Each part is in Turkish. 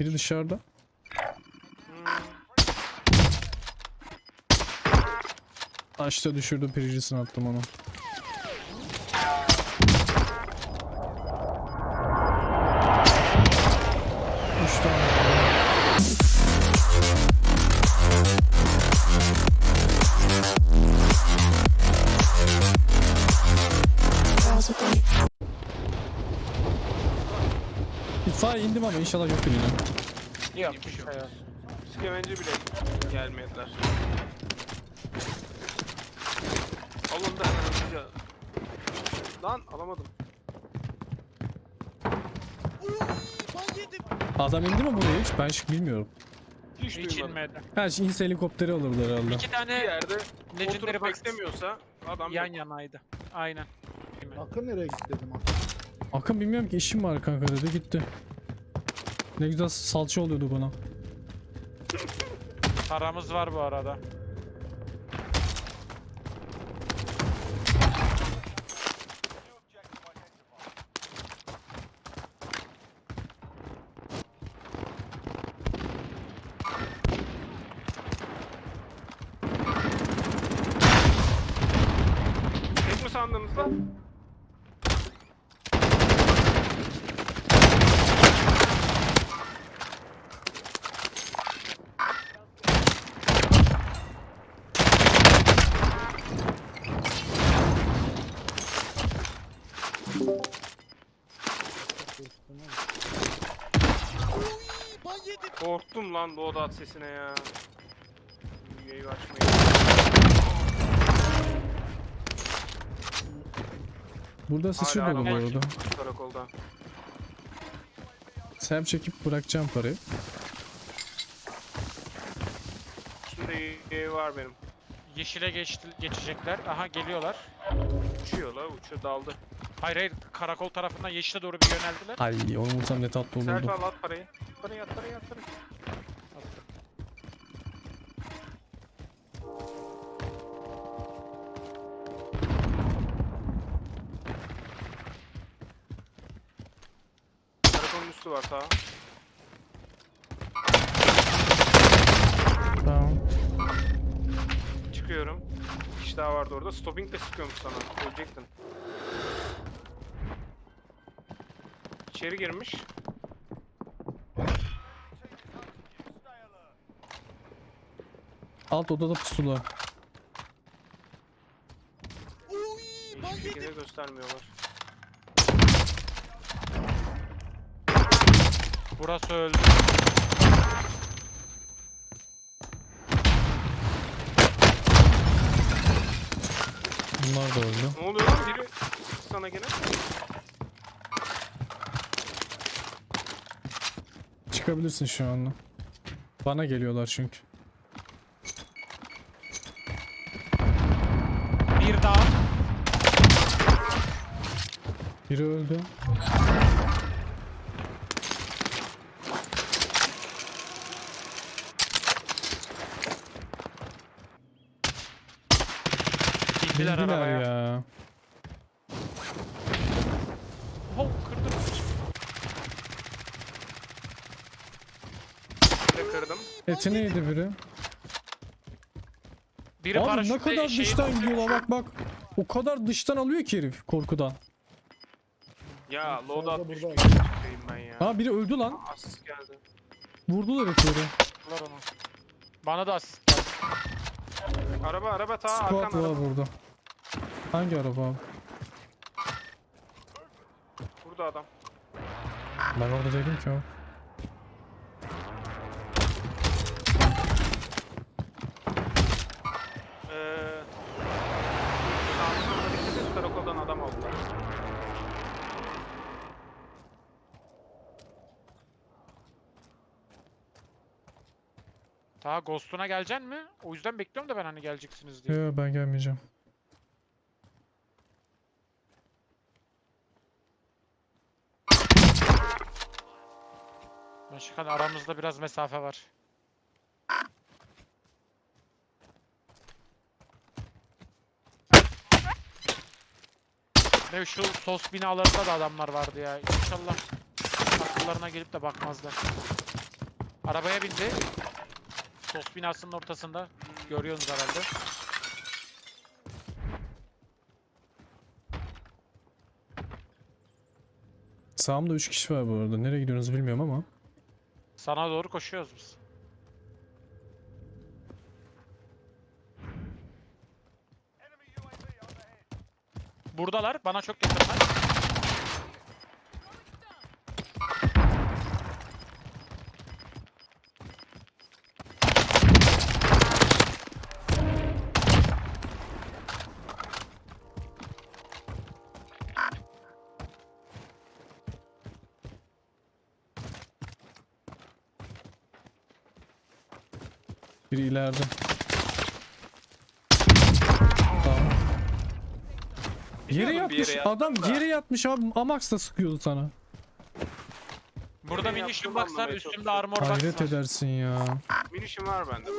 Biri dışarıda. Taşta düşürdüm pirincisini attım onu. İtfaiye indim ama inşallah yoktur yine. Yok bir şey yok. Skevence bile gelmediler. Alın da hemen hızlıca. Lan alamadım. Adam indi mi buraya hiç? Ben hiç bilmiyorum. Hiç, Hiç duymadım. inmedi. Her şey ins helikopteri alırdı herhalde. İki Bir tane yerde Legendary oturup Box beklemiyorsa adam yan yok. yanaydı. Aynen. Akın nereye gitti dedim Akın. Akın bilmiyorum ki işim var kanka dedi gitti. Ne güzel salça oluyordu bana. Paramız var bu arada. Tek mi sandınız lan? Lan loadout sesine ya. Videoyu açmayı. Burada sıçır dolu bu arada. Karakolda. Sem çekip bırakacağım parayı. Şimdi ev var benim. Yeşile geçti, geçecekler. Aha geliyorlar. Uçuyor la uçuyor daldı. Hayır hayır karakol tarafından yeşile doğru bir yöneldiler. Ay onu vursam ne tatlı Selfie olurdu. al at parayı. Parayı at parayı at parayı. Üstü var sağ. Tamam. Çıkıyorum. Bir kişi daha vardı orada. Stopping de sıkıyormuş sana. Ölecektin. İçeri girmiş. Alt odada pusula. Şekilde göstermiyorlar. Burası öldü. Bunlar da öldü. Ne oluyor lan? Biri sana gene. Çıkabilirsin şu anda. Bana geliyorlar çünkü. Bir daha. Biri öldü. Bindiler arabaya. ya. Oh kırdım. Bir de kırdım. Eti neydi biri? Biri Abi ne paraşütle kadar şeyi dıştan tutuyor. gidiyorlar bak bak. O kadar dıştan alıyor ki herif korkudan. Ya loadout burada. Çıkayım ben ya. Ha biri öldü lan. Asist geldi. Vurdular onu. Bana da asist geldi. Araba araba ta Squad arkan var araba. burada. Hangi araba abi? Burada adam. Ben orada değilim ki o. Eee... Sağımızda dikkat et karakoldan adam aldılar. Daha Ghost'una geleceksin mi? O yüzden bekliyorum da ben hani geleceksiniz diye. Yo ben gelmeyeceğim. Başkan aramızda biraz mesafe var. Ne şu sos binalarında da adamlar vardı ya. İnşallah akıllarına gelip de bakmazlar. Arabaya bindi. Sos binasının ortasında. Görüyorsunuz herhalde. Sağımda 3 kişi var bu arada. Nereye gidiyorsunuz bilmiyorum ama. Sana doğru koşuyoruz biz. Buradalar. Bana çok yakınlar. Biri ileride. Tamam. Yere Biliyordum bir yatmış yere adam da. yere yatmış abi Amax da sıkıyordu sana. Burada Benim munition yaptığımı box var. anlamaya Üstümde çalışıyorum. armor box Hayret var. edersin ya. Minişim var bende.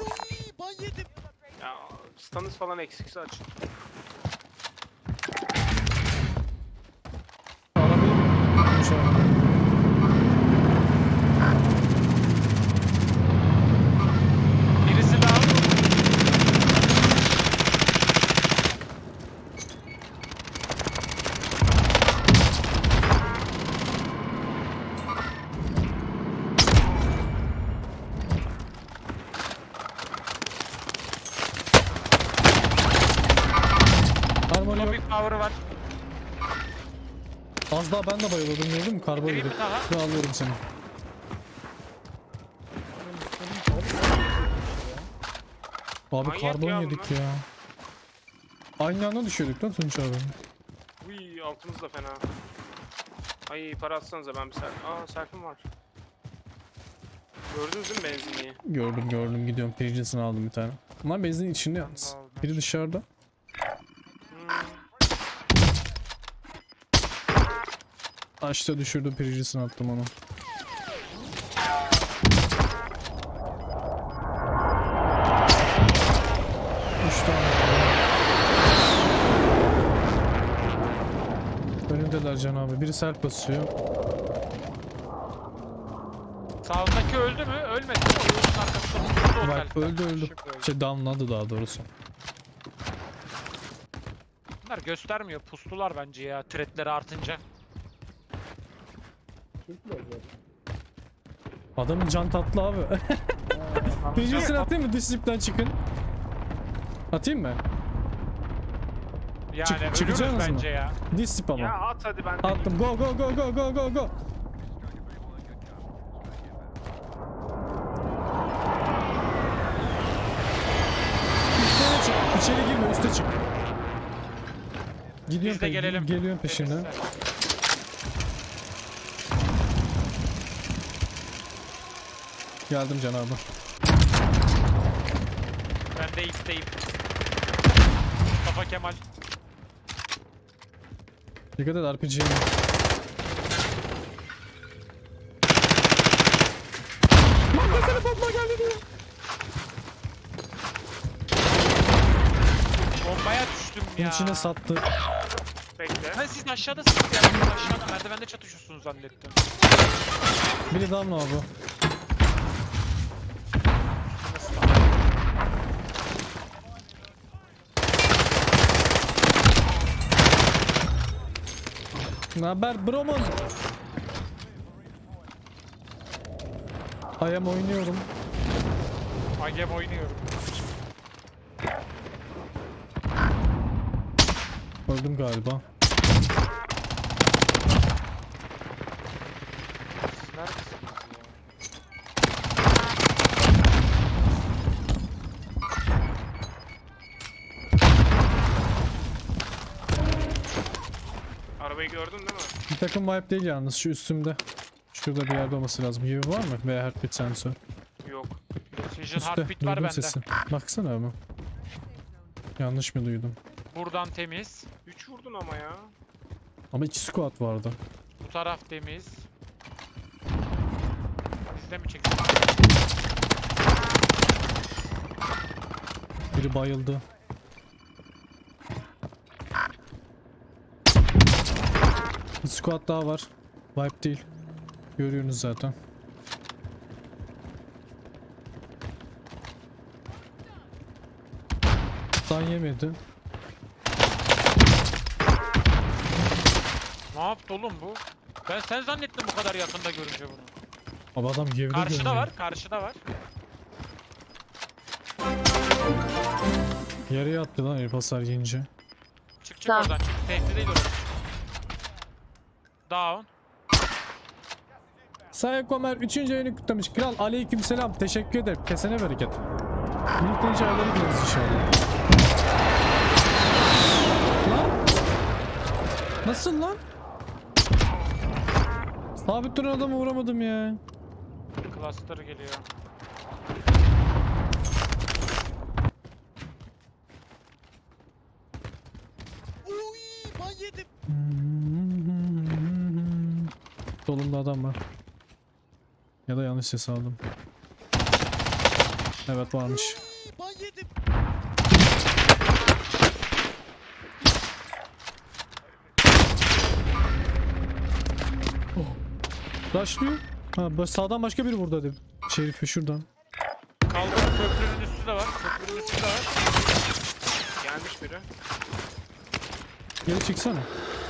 Ya stanız falan eksikse açın. Arabayı abi. Birisi daha. Armor yok. Atomic power'ı var. Daha ben de bayılıyordum gördün mü? Mi daha? Şunu alıyorum seni. Abi Manyak karbon ya yedik bunlar. ya. Aynı anda düşüyorduk lan Tunç abi. Uy altımız da fena. Ay para atsanıza ben bir ser... Aa serpim var. Gördünüz mi benzinliği? Gördüm gördüm gidiyorum. Piricisini aldım bir tane. Bunlar benzin içinde yalnız. Biri dışarıda. Açta düşürdüm piricisini attım onu. Üç tane. Önündeler Can abi. Biri sert basıyor. Sağındaki öldü mü? Ölmedi. O yolun arkasında bulundu o Bak öldü öldü. Şey downladı daha doğrusu. Bunlar göstermiyor. Pustular bence ya. Threatleri artınca. Zaten. Adamın can tatlı abi. Piricisini atayım mı? Dış zipten çıkın. Atayım mı? Yani Çık- ölürüz çıkacaksınız mı? bence ya. Dış zip ama. Ya at hadi ben Attım. Go go go go go go go. Üstüne çık. İçeri girme üste çık. Gidiyorum Biz de pe- gelelim. Geliyorum peşinden. Denizler. Geldim Can abi. Ben de ipteyim. Mustafa Kemal. Dikkat et RPG'ye. Magazine patla geldi diyor. Bombaya düştüm ya. içine sattı. bekle. Ha siz aşağıdasınız ya. Siz aşağıda merdivende çatışıyorsunuz zannettim. Biri damla abi. Ne haber Broman? Ayam oynuyorum. Agem oynuyorum. Öldüm galiba. Arabayı gördün değil mi? Bir takım wipe değil yalnız şu üstümde. Şurada bir yerde olması lazım. Gibi var mı? Veya heartbeat sensör. Yok. Precision Üstte. Heartbeat var Duydum bende. sesi. Baksana abi. Yanlış mı duydum? Buradan temiz. 3 vurdun ama ya. Ama iki squad vardı. Bu taraf temiz. Biz de mi çekeceğiz? Biri bayıldı. Bir squat daha var. Vibe değil. Görüyorsunuz zaten. Lan yemedi. Ne yaptı oğlum bu? Ben sen zannettim bu kadar yakında görünce bunu. Abi adam gevre Karşıda var, karşıda var. Yarıya attı lan herif hasar. Çık çık oradan çık. Tehdit ediyorum. Down. Sayın Ömer 3. ayını kutlamış. Kral aleyküm selam. Teşekkür ederim. Kesene bereket. Birlikte ayları dileriz inşallah. Lan. Nasıl lan? Sabit duran adamı vuramadım ya. Cluster geliyor. Uy, ben yedim. Solumda adam var. Ya da yanlış ses aldım. Evet varmış. Ben yedim. Rushlıyor. Ha sağdan başka biri burada dedim. Şerifi şuradan. Kaldı köprünün üstü de var. Köprünün üstü de var. Gelmiş biri. Geri çıksana.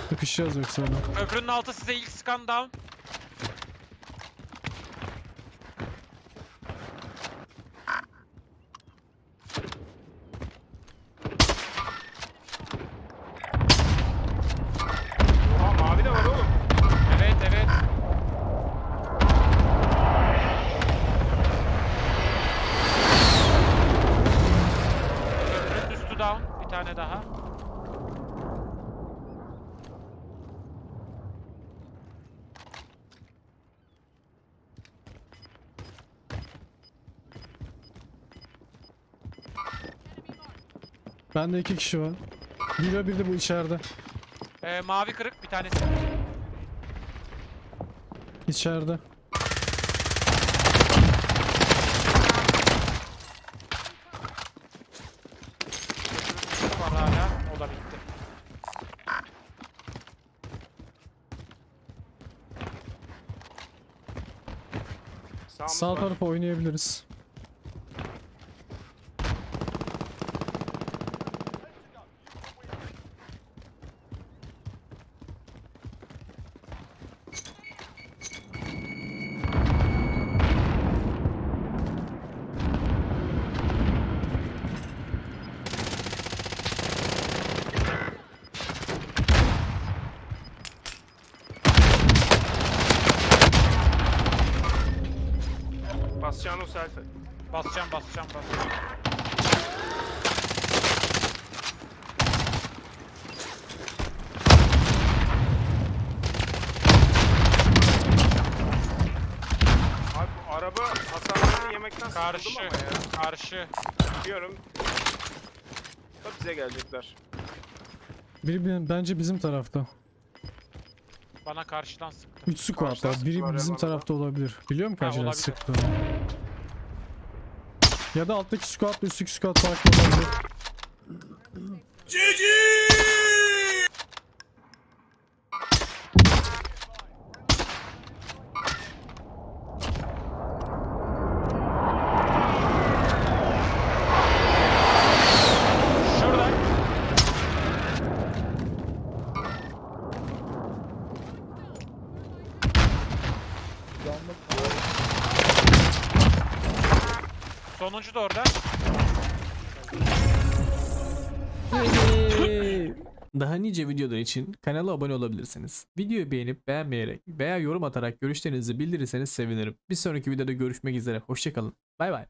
Sıkışacağız yoksa öyle. Köprünün altı size ilk scan down. Oha mavi de var oğlum. Evet evet. Köprünün üstü down. Bir tane daha. Bende iki kişi var. Bir ve bir de bu içeride. Ee, mavi kırık bir tanesi. İçeride. Köprünün üstü var hala. O da bitti. Sağımız Sağ tarafa oynayabiliriz. O selfie. Basacağım basacağım basacağım. Abi bu araba hasarlarını yemekten Karşı. sıkıldım ama ya. Karşı. Biliyorum. Da bize gelecekler. Biri bi- bence bizim tarafta. Bana karşıdan sıktı. 3 squad Karşıdan var. Biri sıktılar bizim tarafta olabilir. Biliyor musun Ha, kaçıdan olabilir. sıktı? Ya da alttaki squad üstteki squad farklı olabilir. Şurada. Da orada. Daha nice videolar için kanala abone olabilirsiniz. Videoyu beğenip beğenmeyerek veya yorum atarak görüşlerinizi bildirirseniz sevinirim. Bir sonraki videoda görüşmek üzere. Hoşçakalın. Bay bay.